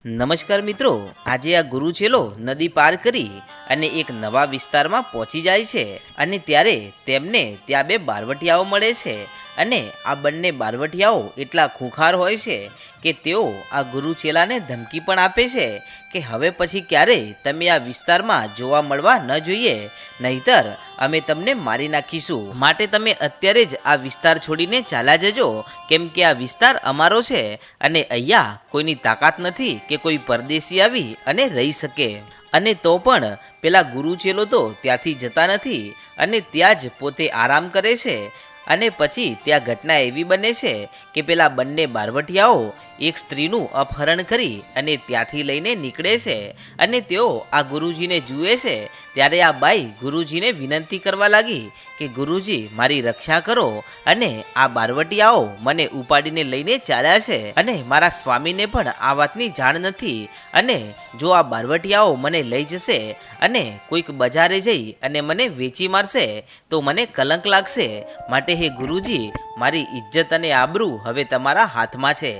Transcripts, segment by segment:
નમસ્કાર મિત્રો, આજે આ ગુરુ ચેલો નદી પાર કરી અને એક નવા વિસ્તારમાં પહોંચી જાય છે અને ત્યારે તેમને ત્યાં બે બારવટિયાઓ મળે છે અને આ બંને બારવટિયાઓ એટલા ખૂંખાર હોય છે કે તેઓ આ ગુરુ ચેલાને ધમકી પણ આપે છે કે હવે પછી ક્યારે તમે આ વિસ્તારમાં જોવા મળવા ન જોઈએ, નહીતર અમે તમને મારી નાખીશું. માટે તમે અત્યારે જ આ વિસ્તાર છોડીને ચાલ્યા જજો, કેમ કે આ વિસ્તાર અમારો છે અને અહીંયા કોઈની તાકાત નથી કે કોઈ પરદેશી આવી અને રહી શકે. અને તો પણ પેલા ગુરુ ચેલો તો ત્યાંથી જતા નથી અને ત્યાં જ પોતે આરામ કરે છે. અને પછી ત્યાં ઘટના એવી બને છે કે પેલા બંને બારવટિયાઓ એક સ્ત્રીનું અપહરણ કરી અને ત્યાંથી લઈને નીકળે છે અને તેઓ આ ગુરુજીને જુએ છે, ત્યારે આ બાઈ ગુરુજીને વિનંતી કરવા લાગી કે, ગુરુજી, મારી રક્ષા કરો અને આ બારવટિયાઓ મને ઉપાડીને લઈને ચાલ્યા છે અને મારા સ્વામીને પણ આ વાતની જાણ નથી અને જો આ બારવટિયાઓ મને લઈ જશે અને કોઈક બજારે જઈ અને મને વેચી મારશે, તો મને કલંક લાગશે. માટે હે ગુરુજી, મારી ઇજ્જત અને આબરૂ હવે તમારા હાથમાં છે.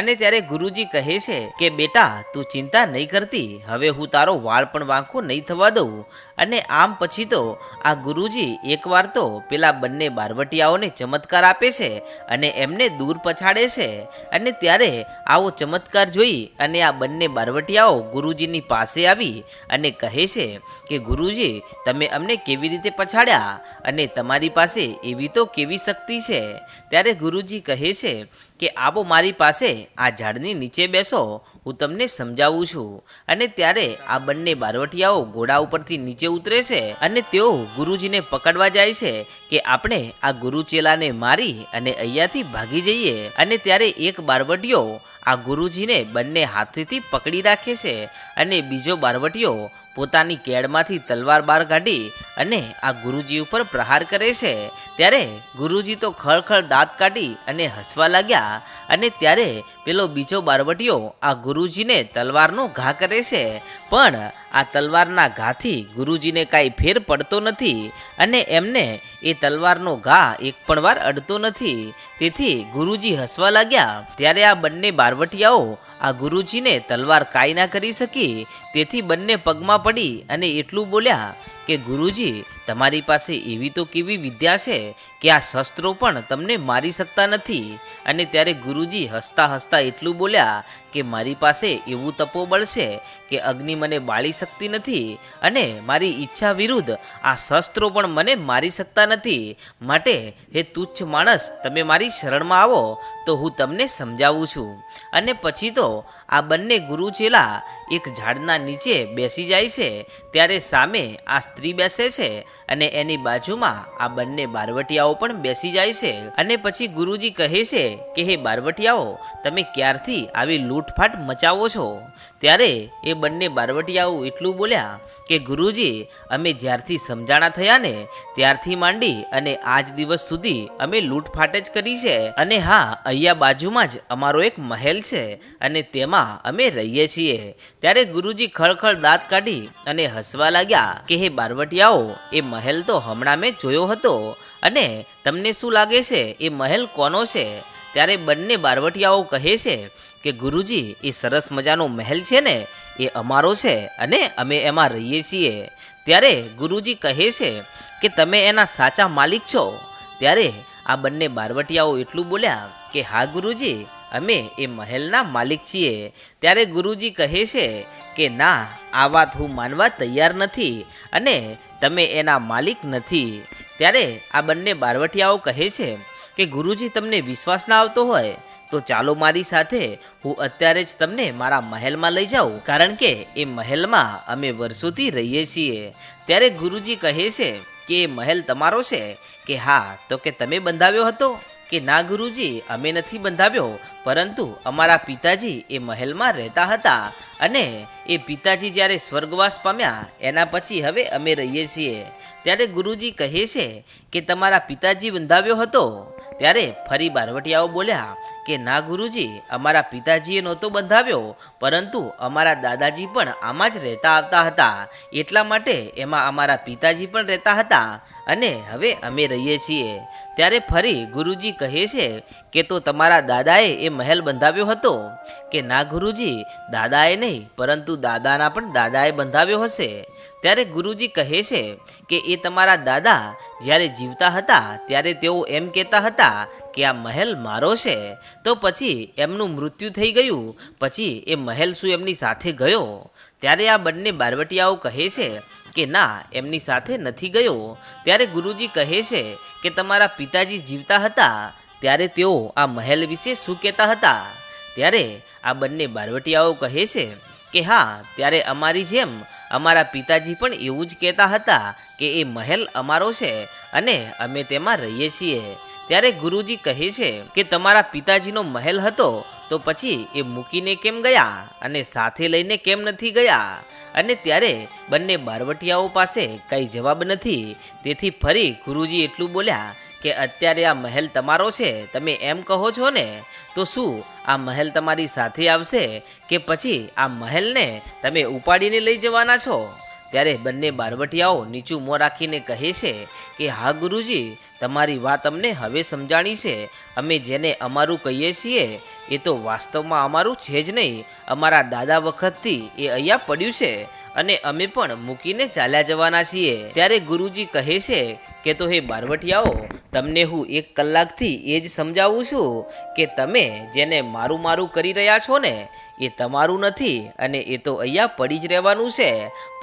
અને ત્યારે ગુરુજી કહે છે કે, બેટા, તું ચિંતા નહીં કરતી. હવે હું તારો વાળ પણ વાંકો નહીં થવા દઉં. અને આમ પછી તો આ ગુરુજી એકવાર તો પેલા બંને બારવટિયાઓને ચમત્કાર આપે છે અને એમને દૂર પછાડે છે. અને ત્યારે આવો ચમત્કાર જોઈ અને આ બંને બારવટિયાઓ ગુરુજીની પાસે આવી અને કહે છે કે, ગુરુજી, તમે અમને કેવી રીતે પછાડ્યા? અને તમારી પાસે એવી તો કેવી શક્તિ છે? ત્યારે ગુરુજી કહે છે કે આવો મારી પાસે આ ઝાડની નીચે બેસો હું તમને સમજાવું છું. અને ત્યારે આ બંને બારવટિયાઓ ઘોડા ઉપરથી નીચે ઉતરે છે અને તેઓ ગુરુજીને પકડવા જાય છે કે આપણે આ ગુરુ ચેલાને મારી અને અહીંયાથી ભાગી જઈએ. અને ત્યારે એક બારવટીયો આ ગુરુજીને બંને હાથેથી પકડી રાખે છે અને બીજો બારવટીયો પોતાની કેડમાંથી તલવાર બહાર કાઢી અને આ ગુરુજી ઉપર પ્રહાર કરે છે. ત્યારે ગુરુજી તો ખળખળ દાંત કાઢી અને હસવા લાગ્યા અને ત્યારે પેલો બીજો બારવટીયો આ ગુરુજીને તલવારનો ઘા કરે છે. પણ આ તલવારના ઘાથી ગુરુજીને કાંઈ ફેર પડતો નથી અને એમને એ તલવારનો ઘા એક પણ વાર અડતો નથી. તેથી ગુરુજી હસવા લાગ્યા. ત્યારે આ બંને બારવટિયાઓ આ ગુરુજીને તલવાર કાંઈ ના કરી શકી. તેથી બંને પગમાં પડી અને એટલું બોલ્યા કે ગુરુજી, તમારી પાસે એવી તો કેવી વિદ્યા છે કે આ શસ્ત્રો પણ તમને મારી શકતા નથી. અને ત્યારે ગુરુજી હસતા હસતા એટલું બોલ્યા કે મારી પાસે એવું તપો બળશે કે અગ્નિ મને બાળી શકતી નથી અને મારી ઈચ્છા વિરુદ્ધ આ શસ્ત્રો પણ મને મારી શકતા નથી. માટે હે તુચ્છ માણસ, તમે મારી શરણમાં આવો તો હું તમને સમજાવું છું. અને પછી તો આ બંને ગુરુ ચેલા એક ઝાડના નીચે બેસી જાય છે. ત્યારે સામે આ સ્ત્રી બેસે છે અને એની બાજુમાં આ બંને બારવટિયાઓ પણ બેસી જાય છે અને પછી ગુરુજી કહે છે કે, હે બારવટિયાઓ, તમે ક્યારથી આવી લૂંટફાટ મચાવો છો? ત્યારે એ બંને બારવટિયાઓ એટલું બોલ્યા કે, ગુરુજી, અમે જ્યારથી સમજાણા થયા ને, ત્યારથી માંડી અને આજ દિવસ સુધી અમે લૂંટફાટ જ કરી છે. અને હા, અહીંયા બાજુમાં જ અમારો એક મહેલ છે અને તેમાં અમે રહીએ છીએ. ત્યારે ગુરુજી ખળખળ દાંત કાઢી અને હસવા લાગ્યા કે, હે બારવટિયાઓ, એ મહેલ તો હમણાં મેં જોયો હતો અને તમને શું લાગે છે? એ મહેલ કોનો છે? ત્યારે બંને બારવટિયાઓ કહે છે કે ગુરુજી, એ સરસ મજાનો મહેલ છે ને, એ અમારો છે અને અમે એમાં રહીએ છીએ. ત્યારે ગુરુજી કહે છે કે તમે એના સાચા માલિક છો. ત્યારે આ બંને બારવટિયાઓ એટલું બોલ્યા કે, હા ગુરુજી, અમે એ મહેલના માલિક છીએ. ત્યારે ગુરુજી કહે છે કે, ના, આ વાત હું માનવા તૈયાર નથી અને તમે એના માલિક નથી. ત્યારે આ બંને બારવટિયાઓ કહે છે કે ગુરુજી તમને વિશ્વાસ ના આવતો હોય, તો ચાલો મારી સાથે હું અત્યારે જ તમને મારા મહેલમાં લઈ જાઉં. કારણ કે એ મહેલમાં અમે વર્ષોથી રહીએ છીએ. ત્યારે ગુરુજી કહે છે કે એ મહેલ તમારો છે? કે હા, તો કે તમે બંધાવ્યો હતો? કે ના ગુરુજી, અમે નથી બંધાવ્યો, પરંતુ અમારા પિતાજી એ મહેલમાં રહેતા હતા અને એ પિતાજી જ્યારે સ્વર્ગવાસ પામ્યા, એના પછી હવે અમે રહીએ છીએ. ત્યારે ગુરુજી કહે છે કે તમારા પિતાજી બંધાવ્યો હતો. ત્યારે ફરી બારવટિયાઓ બોલ્યા કે, ના ગુરુજી, અમારા પિતાજીએ નહોતો બંધાવ્યો, પરંતુ અમારા દાદાજી પણ આમાં જ રહેતા આવતા હતા. એટલા માટે એમાં અમારા પિતાજી પણ રહેતા હતા અને હવે અમે રહીએ છીએ. ત્યારે ફરી ગુરુજી કહે છે કે, તો તમારા દાદાએ એ મહેલ બંધાવ્યો હતો? કે, ના ગુરુજી, દાદાએ નહીં, પરંતુ દાદાના પણ દાદાએ બંધાવ્યો હશે. ત્યારે ગુરુજી કહે છે કે એ તમારા દાદા જ્યારે જીવતા હતા, ત્યારે તેઓ એમ કહેતા હતા કે આ મહેલ મારો છે. તો પછી એમનું મૃત્યુ થઈ ગયું, પછી એ મહેલ શું એમની સાથે ગયો? ત્યારે આ બંને બારવટિયાઓ કહે છે કે ના, એમની સાથે નથી ગયો. ત્યારે ગુરુજી કહે છે કે તમારા પિતાજી જીવતા હતા, ત્યારે તેઓ આ મહેલ વિશે શું કહેતા હતા? ત્યારે આ બંને બારવટિયાઓ કહે છે કે હા, ત્યારે અમારી જેમ અમારા પિતાજી પણ એવું જ કહેતા હતા કે એ મહેલ અમારો છે અને અમે તેમાં રહીએ છીએ. ત્યારે ગુરુજી કહે છે કે તમારા પિતાજીનો મહેલ હતો તો પછી એ મૂકીને કેમ ગયા અને સાથે લઈને કેમ નથી ગયા? અને ત્યારે બંને બારવટિયાઓ પાસે કંઈ જવાબ નથી. તેથી ફરી ગુરુજી એટલું બોલ્યા કે અત્યારે આ મહેલ તમારો છે? તમે એમ કહો છો ને? તો શું, આ મહેલ તમારી સાથે આવશે? કે પછી આ મહેલને તમે ઉપાડીને લઈ જવાના છો? ત્યારે બંને બારવટિયાઓ નીચું મોં રાખીને કહે છે કે, હા, ગુરુજી, તમારી વાત અમને હવે સમજાણી છે. અમે જેને અમારું કહીએ છીએ, એ તો વાસ્તવમાં અમારું છે જ નહીં. અમારા દાદા વખતથી એ અહીંયા પડ્યું છે. અને અમે પણ મૂકીને ચાલ્યા જવાના છીએ. ત્યારે ગુરુજી કહે છે કે, તો હે બારવટિયાઓ, તમને હું એક કલાકથી એ જ સમજાવું છું કે તમે જેને મારું મારું કરી રહ્યા છો ને એ તમારું નથી અને એ તો અહીંયા પડી જ રહેવાનું છે.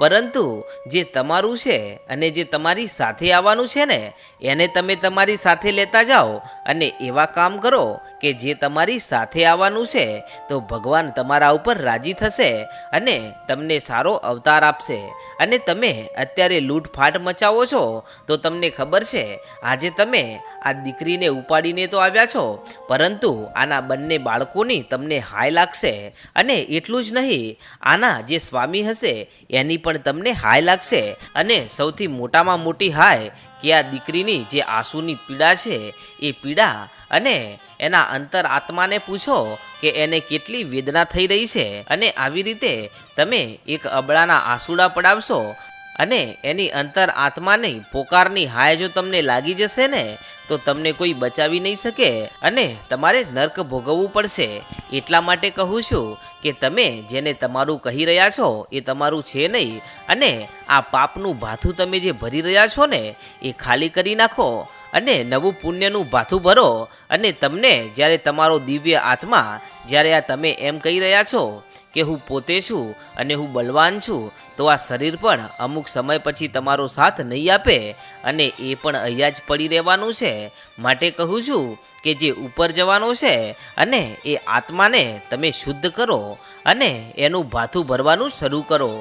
પરંતુ જે તમારું છે અને જે તમારી સાથે આવવાનું છે ને, એને તમે તમારી સાથે લેતા જાઓ અને એવા કામ કરો કે જે તમારી સાથે આવવાનું છે, તો ભગવાન તમારા ઉપર રાજી થશે અને તમને સારો અવતાર આપશે. અને તમે અત્યારે લૂંટફાટ મચાવો છો, તો તમને ખબર છે, આજે તમે આ દીકરીને ઉપાડીને તો આવ્યા છો, પરંતુ આના બંને બાળકોની તમને હાય લાગશે અને એટલું જ નહીં, આના જે સ્વામી હશે, એની પણ તમને હાય લાગશે. અને સૌથી મોટામાં મોટી હાય કે આ દીકરીની જે આંસુની પીડા છે, એ પીડા અને એના અંતર આત્માને પૂછો કે એને કેટલી વેદના થઈ રહી છે. અને આવી રીતે તમે એક અબળાના આંસુડા પડાવશો અને એની અંતર આત્માની પોકારની હાય જો તમને લાગી જશે ને, તો તમને કોઈ બચાવી નહીં શકે અને તમારે નર્ક ભોગવવું પડશે. એટલા માટે કહું છું કે તમે જેને તમારું કહી રહ્યા છો, એ તમારું છે નહીં. અને આ પાપનું ભાથું તમે જે ભરી રહ્યા છો ને, એ ખાલી કરી નાખો અને નવું પુણ્યનું ભાથું ભરો અને તમને જ્યારે તમારો દિવ્ય આત્મા, જ્યારે આ તમે એમ કહી રહ્યા છો કે હું પોતે છું અને હું બલવાન છું, તો આ શરીર પણ અમુક સમય પછી તમારો સાથ નહીં આપે અને એ પણ અહીંયા જ પડી રહેવાનું છે. માટે કહું છું કે જે ઉપર જવાનું છે અને એ આત્માને તમે શુદ્ધ કરો અને એનું ભાથું ભરવાનું શરૂ કરો.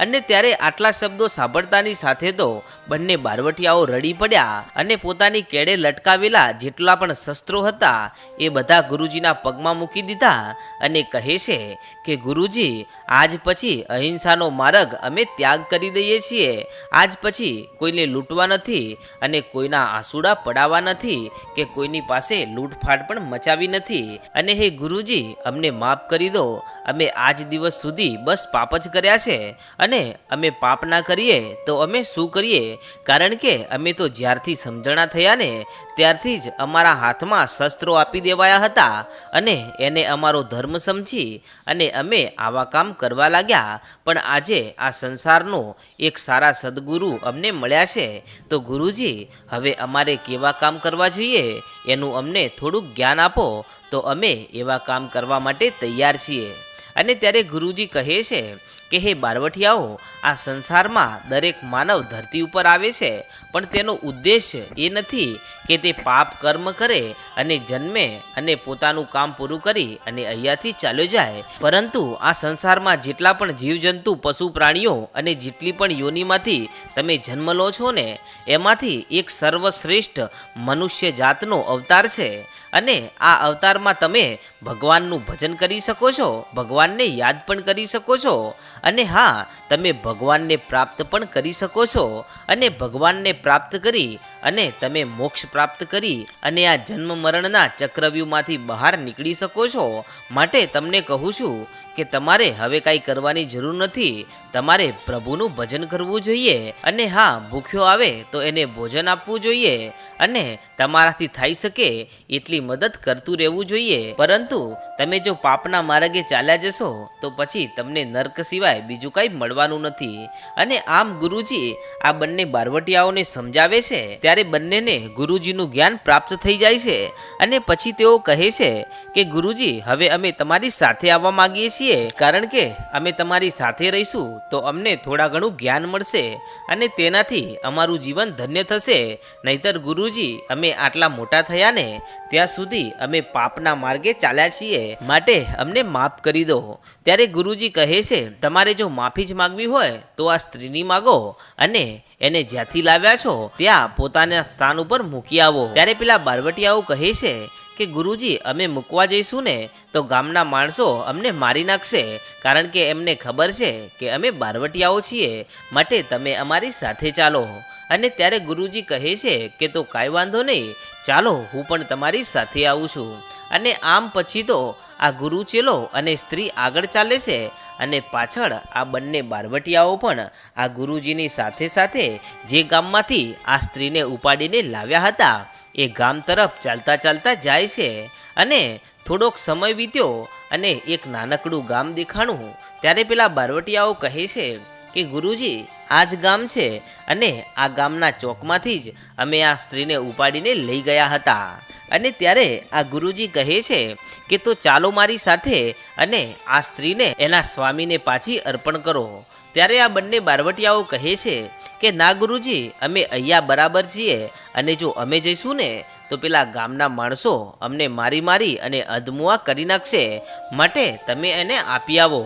અને ત્યારે આટલા શબ્દો સાંભળતાની સાથે તો બંને બારવટિયાઓ રડી પડ્યા અને પોતાની કેડે લટકાવેલા જેટલા પણ શસ્ત્રો હતા એ બધા ગુરુજીના પગમાં મૂકી દીધા અને કહે છે કે, ગુરુજી, આજ પછી અહિંસાનો માર્ગ અમે ત્યાગ કરી દઈએ છીએ. આજ પછી કોઈને લૂંટવા નથી અને કોઈના આંસુડા પડાવવા નથી કે કોઈની પાસે લૂંટફાટ પણ મચાવી નથી. અને હે ગુરુજી, અમને માફ કરી દો. અમે આજ દિવસ સુધી બસ પાપ જ કર્યા છે અને અમે પાપ ના કરીએ, તો અમે શું કરીએ? કારણ કે અમે તો જ્યારથી સમજણા થયા ને, ત્યારથી જ અમારા હાથમાં શસ્ત્રો આપી દેવાયા હતા અને એને અમારો ધર્મ સમજી અને અમે આવા કામ કરવા લાગ્યા. પણ આજે આ સંસારનો એક સારા સદગુરુ અમને મળ્યા છે. તો ગુરુજી, હવે અમારે કેવા કામ કરવા જોઈએ? એનું અમને થોડુંક જ્ઞાન આપો. તો અમે એવા કામ કરવા માટે તૈયાર છીએ. અને ત્યારે ગુરુજી કહે છે કે, હે બારવટિયાઓ આ સંસારમાં દરેક માનવ ધરતી ઉપર આવે છે, પણ તેનો ઉદ્દેશ એ નથી કે તે પાપ કર્મ કરે અને જન્મે અને પોતાનું કામ પૂરું કરી અને અહીંયાથી ચાલ્યો જાય. પરંતુ આ સંસારમાં જેટલા પણ જીવજંતુ, પશુ પ્રાણીઓ અને જેટલી પણ યોનિમાંથી તમે જન્મ લો છો ને, એમાંથી એક સર્વશ્રેષ્ઠ મનુષ્ય જાતનો અવતાર છે. અને આ અવતારમાં તમે ભગવાનનું ભજન કરી શકો છો. ભગવાન ભગવાનને યાદ પણ કરી શકો છો અને હા, તમે ભગવાનને પ્રાપ્ત પણ કરી શકો છો અને ભગવાનને પ્રાપ્ત કરી અને તમે મોક્ષ પ્રાપ્ત કરી અને આ જન્મ મરણના ચક્રવ્યૂહમાંથી બહાર નીકળી શકો છો. માટે તમને કહું છું કે તમારે હવે કાંઈ કરવાની જરૂર નથી. તમારે પ્રભુનું ભજન કરવું જોઈએ અને હા, ભૂખ્યો આવે તો એને ભોજન આપવું જોઈએ અને તમારાથી થઈ શકે એટલી મદદ કરતું રહેવું જોઈએ. પરંતુ તમે જો પાપના માર્ગે ચાલ્યા જશો, તો પછી તમને નર્ક સિવાય બીજું કંઈ મળવાનું નથી. અને આમ ગુરુજી, આ બંને બારવટિયાઓને સમજાવે છે, ત્યારે બંનેને ગુરુજીનું જ્ઞાન પ્રાપ્ત થઈ જાય છે. અને પછી તેઓ કહે છે કે, ગુરુજી, હવે અમે તમારી સાથે આવવા માંગીએ છીએ. કારણ કે અમે તમારી સાથે રહીશું, તો અમને થોડા ઘણું જ્ઞાન મળશે. અને તેનાથી અમારું જીવન ધન્ય થશે. નહીતર ગુરુજી, અમે આટલા મોટા થયા ને ત્યાં સુધી અમે પાપના માર્ગે ચાલ્યા છીએ. માટે અમને માફ કરી દો. ત્યારે ગુરુજી કહે છે, તમારે જો માફી જ માગવી હોય, તો આ સ્ત્રીની માગો અને એને જ્યાંથી લાવ્યા છો, ત્યાં પોતાના સ્થાન ઉપર મૂકી આવો. ત્યારે પેલા બારવટિયાઓ કહે છે કે, ગુરુજી, અમે મૂકવા જઈશું ને, તો ગામના માણસો અમને મારી નાખશે, કારણ કે એમને ખબર છે કે અમે બારવટિયાઓ છીએ, માટે તમે અમારી સાથે ચાલો. અને ત્યારે ગુરુજી કહે છે કે તો કાંઈ વાંધો નહીં, ચાલો હું પણ તમારી સાથે આવું છું. અને આમ પછી તો આ ગુરુ ચેલો અને સ્ત્રી આગળ ચાલે છે અને પાછળ આ બંને બારવટિયાઓ પણ આ ગુરુજીની સાથે સાથે જે ગામમાંથી આ સ્ત્રીને ઉપાડીને લાવ્યા હતા, એ ગામ તરફ ચાલતા ચાલતા જાય છે. અને થોડોક સમય વીત્યો અને એક નાનકડું ગામ દેખાણું, ત્યારે પેલા બારવટિયાઓ કહે છે કે ગુરુજી આ જ ગામ છે અને આ ગામના ચોકમાંથી જ અમે આ સ્ત્રીને ઉપાડીને લઈ ગયા હતા. અને ત્યારે આ ગુરુજી કહે છે કે, તો ચાલો મારી સાથે અને આ સ્ત્રીને એના સ્વામીને પાછી અર્પણ કરો. ત્યારે આ બંને બારવટિયાઓ કહે છે કે, ના ગુરુજી, અમે અહીંયા બરાબર છીએ અને જો અમે જઈશું ને, તો પેલા ગામના માણસો અમને મારી મારી અને અધમુઆ કરી નાખશે. માટે તમે એને આપી આવો.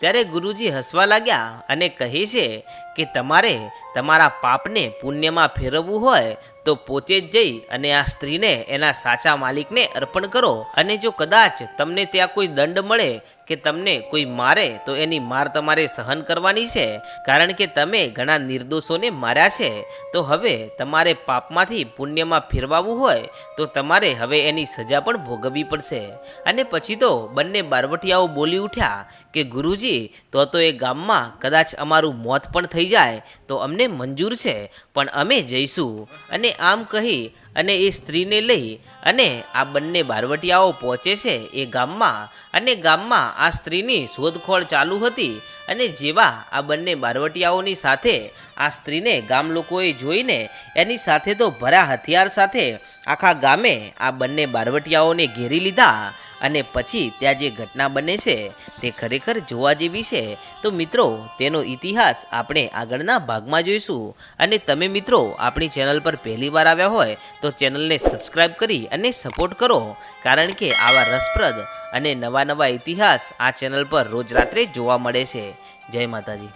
ત્યારે ગુરુજી હસવા લાગ્યા અને કહે છે કે તમારે તમારા પાપને પુણ્યમાં ફેરવવું હોય તો પોતે જ જઈ અને આ સ્ત્રીને એના સાચા માલિકને અર્પણ કરો. અને જો કદાચ તમને ત્યાં કોઈ દંડ મળે કે તમને કોઈ મારે, તો એની માર તમારે સહન કરવાની છે. કારણ કે તમે ઘણા નિર્દોષોને માર્યા છે. તો હવે તમારે પાપમાંથી પુણ્યમાં ફેરવાવું હોય, તો તમારે હવે એની સજા પણ ભોગવવી પડશે. અને પછી તો બંને બારવટિયાઓ બોલી ઉઠ્યા કે, ગુરુજી, તો તો એ ગામમાં કદાચ અમારું મોત પણ થઈ જાય તો અમને મંજૂર છે. પણ અમે જઈશું. અને આમ કહી અને એ સ્ત્રીને લઈ અને આ બંને બારવટિયાઓ પહોંચે છે એ ગામમાં. અને ગામમાં આ સ્ત્રીની શોધખોળ ચાલુ હતી અને જેવા આ બંને બારવટિયાઓની સાથે આ સ્ત્રીને ગામ લોકોએ જોઈને એની સાથે તો ભરા હથિયાર સાથે આખા ગામે આ બંને બારવટિયાઓને ઘેરી લીધા અને પછી ત્યાં જે ઘટના બને છે તે ખરેખર જોવા જેવી છે. તો મિત્રો, તેનો ઇતિહાસ આપણે આગળના ભાગમાં જોઈશું. અને તમે મિત્રો, આપણી ચેનલ પર પહેલી વાર આવ્યા હોય તો ચેનલને સબસ્ક્રાઇબ કરી અને સપોર્ટ કરો, કારણ કે આવા રસપ્રદ અને નવા નવા ઇતિહાસ આ ચેનલ પર રોજ રાત્રે જોવા મળે છે. જય માતાજી.